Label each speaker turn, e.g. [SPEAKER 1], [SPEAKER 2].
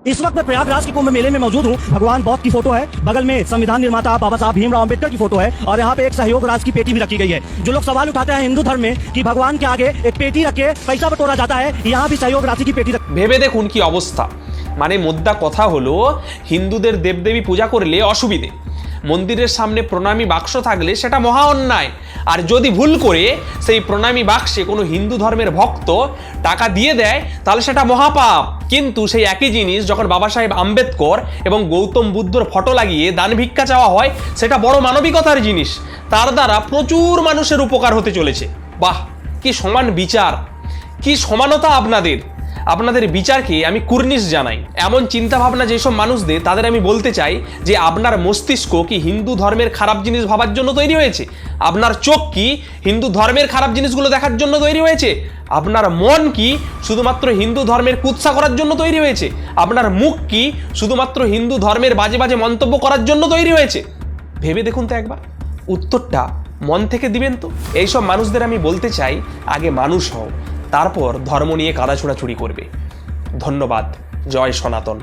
[SPEAKER 1] इस वक्त मैं प्रयागराज के कुंभ मेले में मौजूद हूँ भगवान बौद्ध की फोटो है बगल में संविधान निर्माता बाबा साहब भीमराव अम्बेडकर की फोटो है और यहाँ पे एक सहयोग राज की पेटी भी रखी गई है जो लोग सवाल उठाते हैं हिंदू धर्म में कि भगवान के आगे एक पेटी रख के पैसा बटोरा जाता है यहाँ भी सहयोग राशि की पेटी रख
[SPEAKER 2] ভেবে দেখুন কি অবস্থা মানে মোদ্দা কথা হলো হিন্দুদের দেবদেবী পূজা করলে অসুবিধে মন্দিরের সামনে প্রণামী বাক্স থাকলে সেটা মহা অন্যায় আর যদি ভুল করে সেই প্রণামী বাক্সে কোনো হিন্দু ধর্মের ভক্ত টাকা দিয়ে দেয়, তাহলে সেটা মহাপাপ। কিন্তু সেই একই জিনিস যখন বাবা সাহেব আম্বেদকর এবং গৌতম বুদ্ধর ফটো লাগিয়ে দান ভিক্ষা চাওয়া হয়, সেটা বড় মানবিকতার জিনিস। তার দ্বারা প্রচুর মানুষের উপকার হতে চলেছে। বাহ, কি সমান বিচার। কি সমানতা আপনাদের। আপনাদের বিচারকে আমি কুর্নিশ জানাই। এমন চিন্তা ভাবনা যেসব মানুষদের, তাদের আমি বলতে চাই যে আপনার মস্তিষ্ক কি হিন্দু ধর্মের খারাপ জিনিস ভাবার জন্য তৈরি হয়েছে? আপনার চোখ কি হিন্দু ধর্মের খারাপ জিনিসগুলো দেখার জন্য তৈরি হয়েছে? আপনার মন কি শুধুমাত্র হিন্দু ধর্মের কুৎসা করার জন্য তৈরি হয়েছে? আপনার মুখ কি শুধুমাত্র হিন্দু ধর্মের বাজে বাজে মন্তব্য করার জন্য তৈরি হয়েছে? ভেবে দেখুন তো একবার। উত্তরটা মন থেকে দিবেন তো? এইসব মানুষদের আমি বলতে চাই, আগে মানুষ হও। তারপর ধর্ম নিয়ে কাদা ছোড়াছুড়ি করবে। ধন্যবাদ। জয় সনাতন।